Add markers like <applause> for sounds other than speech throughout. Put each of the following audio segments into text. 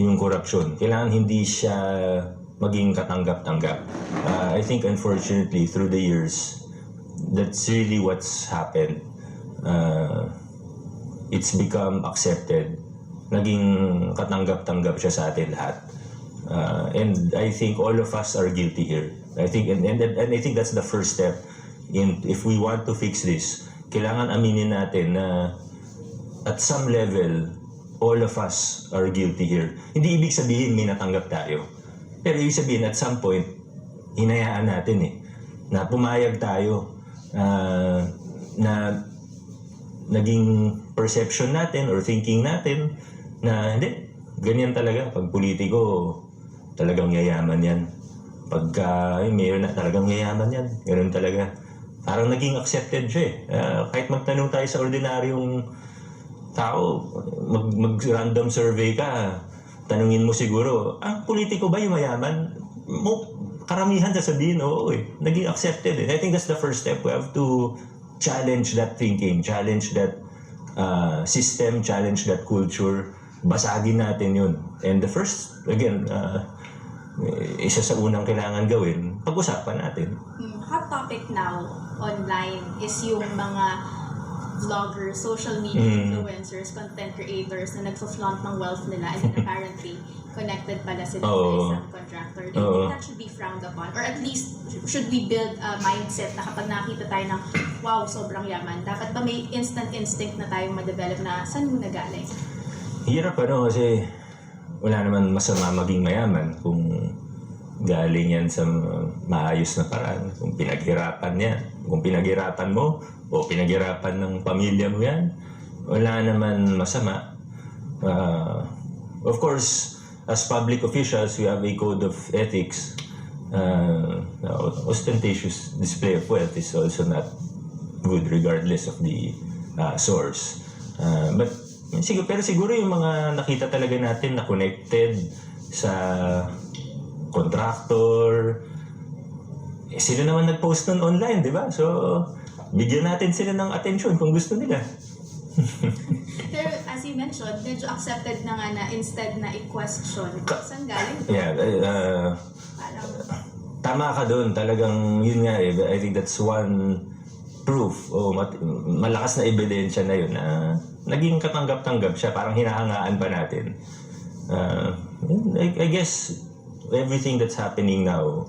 yung korupsyon. Kailangan hindi siya maging katanggap-tanggap. Uh, I think unfortunately through the years, that's really what's happened. Uh, it's become accepted. Naging katanggap-tanggap siya sa atin lahat. Uh, and I think all of us are guilty here. I think and, and, and I think that's the first step in if we want to fix this. Kailangan aminin natin na at some level all of us are guilty here. Hindi ibig sabihin may natanggap tayo. Pero ibig sabihin at some point hinayaan natin eh na pumayag tayo ah, na naging perception natin or thinking natin na hindi, ganyan talaga. Pag politiko, talagang yayaman yan. Pagka uh, mayor na, talagang yayaman yan. Ganun talaga. Parang naging accepted siya eh. Ah, kahit magtanong tayo sa ordinaryong tao, mag, mag-random survey ka, tanungin mo siguro, ang politiko ba yung mayaman? Mo, karamihan sasabihin, oo eh. Naging accepted eh. I think that's the first step. We have to challenge that thinking, challenge that uh, system, challenge that culture. Basagin natin yun. And the first, again, uh, isa sa unang kailangan gawin, pag-usapan natin. Mm, hot topic now online is yung mga vloggers, social media Mm. influencers, content creators na nagfo-flaunt ng wealth nila and then <laughs> apparently connected pala sila Oo. sa isang contractor. Do you Oo. think that should be frowned upon? Or at least, should we build a mindset na kapag nakita tayo ng, wow, sobrang yaman, dapat ba may instant instinct na tayong ma-develop na saan mo nagaling? Hirap ano kasi wala naman masama maging mayaman kung galing yan sa maayos na paraan. Kung pinaghirapan yan. Kung pinaghirapan mo o pinaghirapan ng pamilya mo yan, wala naman masama. Uh, of course, as public officials, we have a code of ethics. Uh, ostentatious display of wealth is also not good regardless of the uh, source. Uh, but siguro, pero siguro yung mga nakita talaga natin na connected sa contractor, eh, sila naman nag-post nun online, di ba? So, bigyan natin sila ng attention kung gusto nila. <laughs> Pero as you mentioned, medyo accepted na nga na instead na i-question, saan galing? Yeah, uh, Parang, tama ka doon. Talagang yun nga eh. I think that's one proof o mat- malakas na ebidensya na yun na naging katanggap-tanggap siya. Parang hinahangaan pa natin. Uh, I, I guess everything that's happening now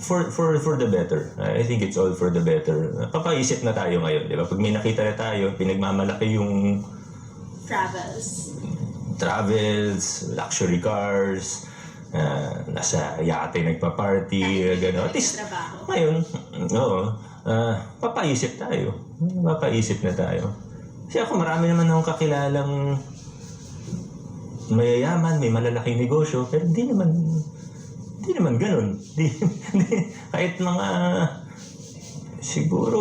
for for for the better. I think it's all for the better. Papaisip na tayo ngayon, 'di ba? Pag may nakita na tayo, pinagmamalaki yung travels. travels, luxury cars, uh, nasa yate nagpa-party, gano'n. At least, ngayon, oo, uh, papaisip tayo. Papaisip na tayo. Kasi ako marami naman akong kakilalang mayayaman, may malalaking negosyo, pero hindi naman, hindi naman ganun. <laughs> Di, di- kahit mga siguro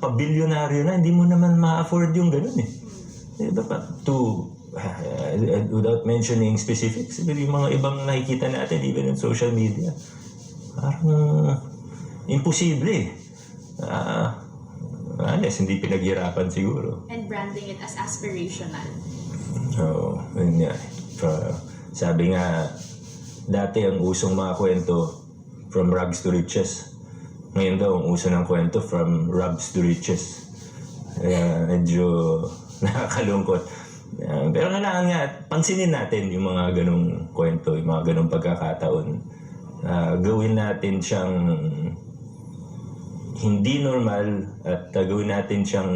pabilyonaryo na, hindi mo naman ma-afford yung ganun eh. Di ba pa? To, uh, without mentioning specifics, yung mga ibang nakikita natin even on social media, parang imposible eh. Ah, unless hindi pinaghirapan siguro. And branding it as aspirational. Oo, yun nga. Uh, sabi nga, dati ang usong mga kwento from rags to riches. Ngayon daw, ang uso ng kwento from rags to riches. Kaya medyo <laughs> nakakalungkot. Uh, pero kailangan nga, pansinin natin yung mga ganong kwento, yung mga ganong pagkakataon. Ah, gawin natin siyang hindi normal at ah, gawin natin siyang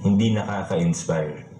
hindi nakaka-inspire.